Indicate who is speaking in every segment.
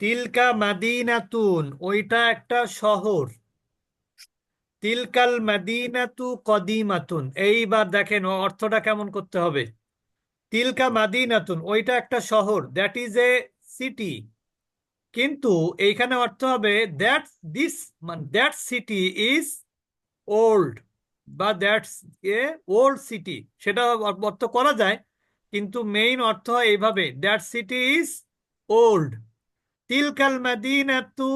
Speaker 1: তিলকা মাদিনাতুন, ওইটা একটা শহর। তিলকাল মাদিনাতু কদিমাতুন, এইবার দেখেন অর্থটা কেমন করতে হবে। তিলকা মাদিনাতুন, ওইটা একটা শহর দ্যাট ইজ এ সিটি কিন্তু এইখানে অর্থ হবে that this that city is old বা দ্যাটস এ ওল্ড সিটি সেটা অর্থ করা যায়, কিন্তু মেইন অর্থ হয় এইভাবে দ্যাট সিটি ইজ ওল্ড তিলকাল মাদিনাতু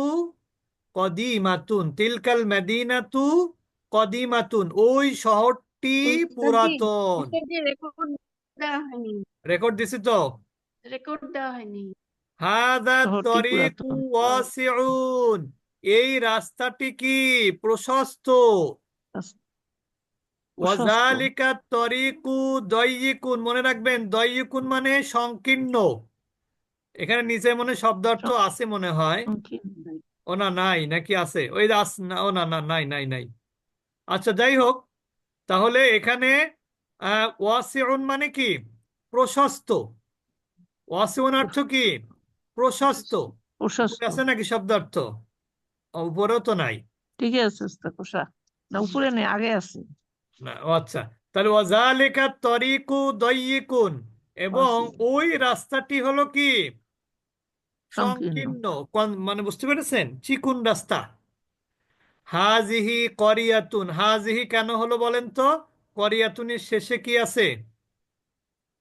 Speaker 1: কদিমাতুন তিলকাল মাদিনাতু কদিমাতুন ওই শহরটি পুরাতন।
Speaker 2: রেকর্ড
Speaker 1: দিছি তো?
Speaker 2: রেকর্ড দেওয়া হয়নি।
Speaker 1: হাদা তরিকু ওয়াসিউন। এই রাস্তাটি কি প্রশস্ত। ওয়াজালিকা তরিকু দয়িকুন মনে রাখবেন দয়িকুন মানে সংকীর্ণ। এখানে নিচে মনে শব্দার্থ আছে মনে হয়। ও না নাই নাকি আছে? ওই আস না ও না না নাই নাই নাই। আচ্ছা যাই হোক তাহলে এখানে ওয়াসিউন মানে কি? প্রশস্ত। ওয়াসিউন অর্থ কি? প্রশস্ত।
Speaker 3: প্রশস্ত।
Speaker 1: আছে নাকি শব্দার্থ ও, উপরেও তো নাই।
Speaker 3: ঠিক আছে না উপরে নেই আগে আছে।
Speaker 1: না ও আচ্ছা। তাহলে ওয়াজালিকা তরিকু দয়িকুন। এবং ওই রাস্তাটি হলো কি?
Speaker 3: সংকীর্ণ।
Speaker 1: মানে বুঝতে পেরেছেন? চিকুন রাস্তা। হাজিহি করিয়াতুন। হাজিহি কেন হলো বলেন তো? করিয়াতুনের শেষে কি আছে?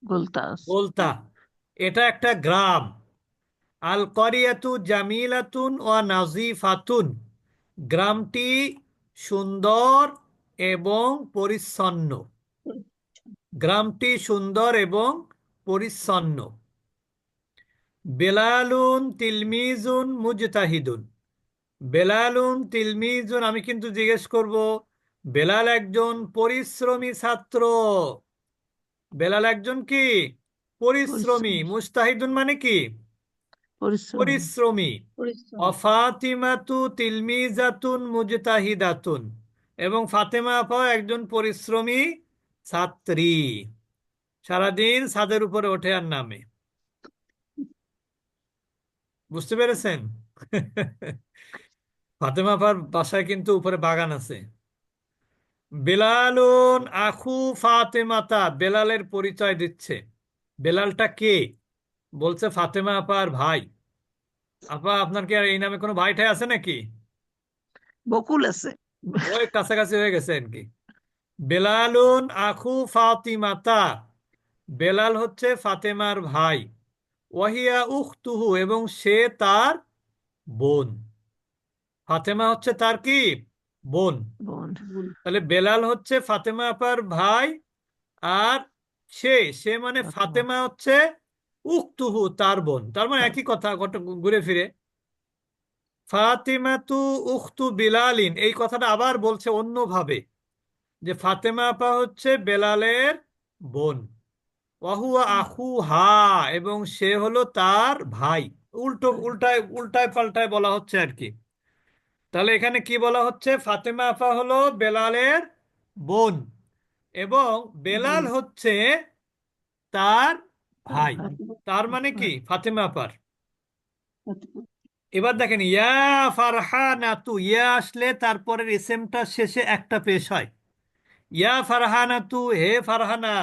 Speaker 3: গোলতাস।
Speaker 1: বলতা এটা একটা গ্রাম। আল করিয়াতু জামিলাতুন ও নাজিফাতুন। গ্রামটি সুন্দর এবং পরিচ্ছন্ন। গ্রামটি সুন্দর এবং পরিচ্ছন্ন। বেলালুন তিলমিজুন মুজতাহিদুন। বেলালুন তিলমিজুন আমি কিন্তু জিজ্ঞেস করব বেলাল একজন পরিশ্রমী ছাত্র। বেলাল একজন কি? পরিশ্রমী। মুস্তাহিদুন মানে কি?
Speaker 3: পরিশ্রমী।
Speaker 1: অফাতিমাতু তিলমিজাতুন মুজতাহিদাতুন। এবং ফাতেমা আপাও একজন পরিশ্রমী ছাত্রী। সারাদিন ছাদের উপরে ওঠে আর নামে। বুঝতে পেরেছেন? ফাতেমা আপার বাসায় কিন্তু উপরে বাগান আছে। বেলালুন আখু ফাতেমাতা বেলালের পরিচয় দিচ্ছে। বেলালটা কে? বলছে ফাতেমা আপার ভাই। আপা আপনার কি আর এই নামে কোনো ভাই ঠাই আছে নাকি?
Speaker 3: বকুল আছে।
Speaker 1: ওই কাছাকাছি হয়ে গেছে আর কি। বেলালুন আখু ফাতিমাতা বেলাল হচ্ছে ফাতেমার ভাই। ওয়াহিয়া উখতুহু এবং সে তার বোন। ফাতেমা হচ্ছে তার কি? বোন।
Speaker 3: বোন।
Speaker 1: তাহলে বেলাল হচ্ছে ফাতেমা আপার ভাই আর সে সে মানে
Speaker 3: ফাতেমা।
Speaker 1: ফাতেমা হচ্ছে উখতুহু তার বোন। তার মানে একই কথা ঘুরে ফিরে। ফাতিমাতু উখতু বিলালিন এই কথাটা আবার বলছে অন্যভাবে যে ফাতেমা আপা হচ্ছে বেলালের বোন। ওয়াহুয়া আখু হা এবং সে হলো তার ভাই। উল্টো উল্টায় উল্টায় পাল্টায় বলা হচ্ছে আর কি। তাহলে এখানে কি বলা হচ্ছে? ফাতেমা আপা হলো বেলালের বোন এবং বেলাল হচ্ছে তার ভাই। তার মানে কি? ফাতেমা আপার এবার দেখেন ইয়া ফারহানাতু ইয়া আসলে তারপরের এসএমটা শেষে একটা পেশ হয়। ইয়া ফারহানাতু হে ফারহানা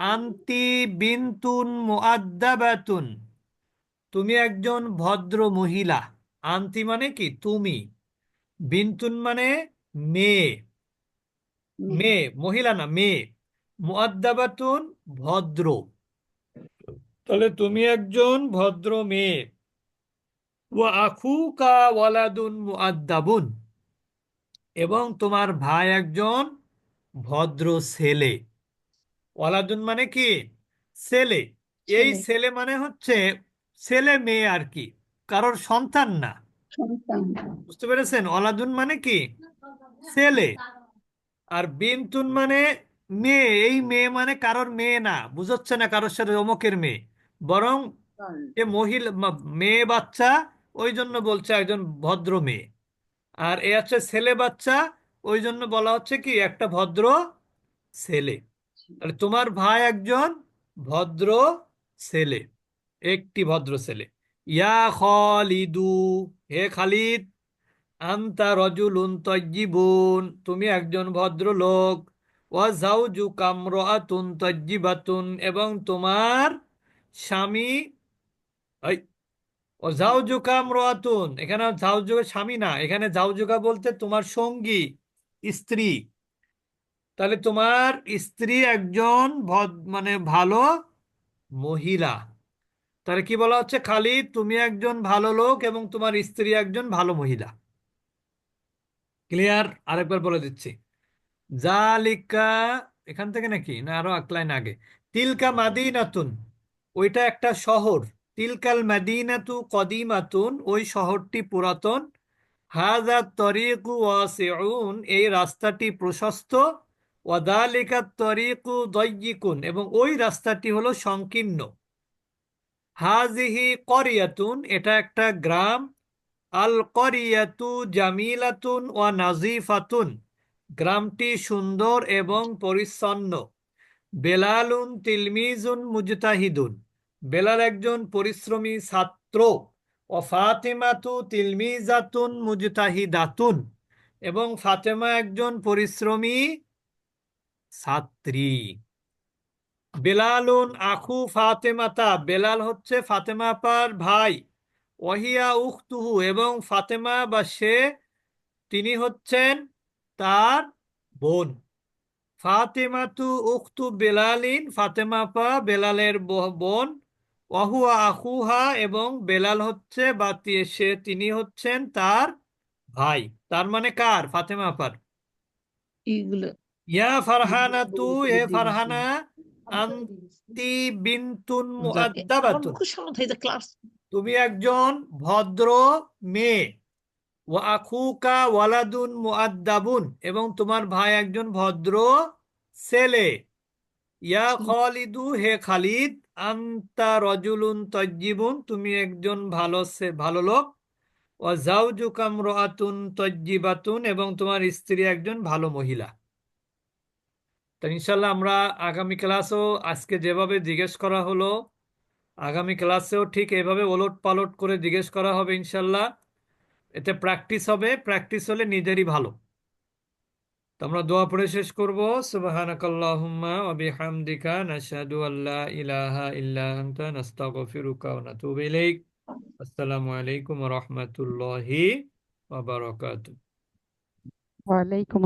Speaker 1: আন্তি বিনতুন মুআদ্দাবাতুন। তুমি একজন ভদ্র মহিলা। আন্তি মানে কি? তুমি। বিনতুন মানে মেয়ে। মেয়ে। মহিলা না মেয়ে। মুআদ্দাবাতুন ভদ্র। তাহলে তুমি একজন ভদ্র মেয়ে। ওয়া আখুকা ওয়ালাদুন মুআদ্দাবুন। এবং তোমার ভাই একজন ভদ্র ছেলে। ওয়ালাদুন মানে কি? ছেলে। এই
Speaker 2: ছেলে।
Speaker 1: মানে হচ্ছে ছেলে মেয়ে আর কি কারোর সন্তান না।
Speaker 2: সন্তান।
Speaker 1: বুঝতে পেরেছেন? ওয়ালাদুন মানে কি? ছেলে। আর বিনতুন মানে মেয়ে। এই মেয়ে মানে কারোর মেয়ে না বুঝাচ্ছে না কারোর সাথে অমুকের মেয়ে। বরং এ মহিলা মেয়ে বাচ্চা ওই জন্য বলছে একজন ভদ্র মেয়ে। আর এ হচ্ছে ছেলে বাচ্চা ওই জন্য বলা হচ্ছে কি? একটা ভদ্র ছেলে। তাহলে তোমার ভাই একজন ভদ্র ছেলে, একটি ভদ্র ছেলে। ইয়া খালিদু, হে খালিদ, আন্তা রজুলুন তজ্জিবুন তুমি একজন ভদ্রলোক। ওয়া জাউজুকা ইমরাআতুন তজ্জিবাতুন এবং তোমার স্বামী, এই, ও জাউজুকা ইমরাআতুন এখানে জাউজুকা স্বামী না, এখানে জাউজুকা বলতে তোমার সঙ্গী, স্ত্রী। তাহলে তোমার স্ত্রী একজন মানে ভালো মহিলা। তাহলে কি বলা হচ্ছে খালি তুমি একজন ভালো লোক এবং তোমার স্ত্রী একজন ভালো মহিলা। ক্লিয়ার আরেকবার বলে দিচ্ছি। জালিকা, এখান থেকে নাকি? না, আরও এক লাইন আগে। তিলকা মাদিনাতুন, ওইটা একটা শহর। তিলকাল মাদিনাতু কদিমাতুন, ওই শহরটি পুরাতন। হাজা তরিকু ওয়াসিউন, এই রাস্তাটি প্রশস্ত। ওয়াদালিকা তরিকু দয়্যিকুন এবং ওই রাস্তাটি হলো সংকীর্ণ। হাজিহি করিয়াতুন, এটা একটা গ্রাম। আল করিয়াতু জামিলাতুন ওয়া নাজিফাতুন, গ্রামটি সুন্দর এবং পরিচ্ছন্ন। বেলালুন তিলমিজুন মুজতাহিদুন, বেলাল একজন পরিশ্রমী ছাত্র। ও ফাতেমাতু তিলমিজাতুন মুজতাহিদাতুন, এবং ফাতেমা একজন পরিশ্রমী ছাত্রী বেলালুন আখু ফাতেমাতা। বেলাল হচ্ছে ফাতেমা আপার ভাই। ওহিয়া উখতুহু এবং ফাতেমা বা সে, তিনি হচ্ছেন তার বোন। ফাতেমাতু উখতু বেলালিন, ফাতেমা আপা বেলালের বোন। ওহুয়া আখুহা এবং বেলাল হচ্ছে বা তি- সে, তিনি হচ্ছেন তার ভাই। তার মানে কার? ফাতেমা
Speaker 3: এইগুলো।
Speaker 1: ইয়া ফারহানা তু এ ফারহানা আন্তি বিনতুন মুআদ্দাবাতুন তুমি একজন ভদ্র মেয়ে। ওয়া আখুকা ওয়ালাদুন মুআদ্দাবুন। এবং তোমার ভাই একজন ভদ্র ছেলে। ইয়া খালিদু হে খালিদ আন্তা রজুলুন তজ্জিবুন। তুমি একজন ভালো ভালো লোক। ওয়া জাউজুকা ইমরাআতুন তজ্জিবাতুন। এবং তোমার স্ত্রী একজন ভালো মহিলা। তো ইনশাল্লাহ আমরা আগামী ক্লাসেও আজকে যেভাবে জিজ্ঞেস করা হলো, আগামী ক্লাসেও ঠিক এভাবে ওলট পালট করে জিজ্ঞেস করা হবে ইনশাল্লাহ। এতে প্র্যাকটিস হবে, প্র্যাকটিস হলে নিজেরই ভালো। তো আমরা দোয়া পড়ে শেষ করব। সুবহানাকাল্লাহুম্মা ইলাইক। আসসালামু আলাইকুম রাহমাতুল্লাহি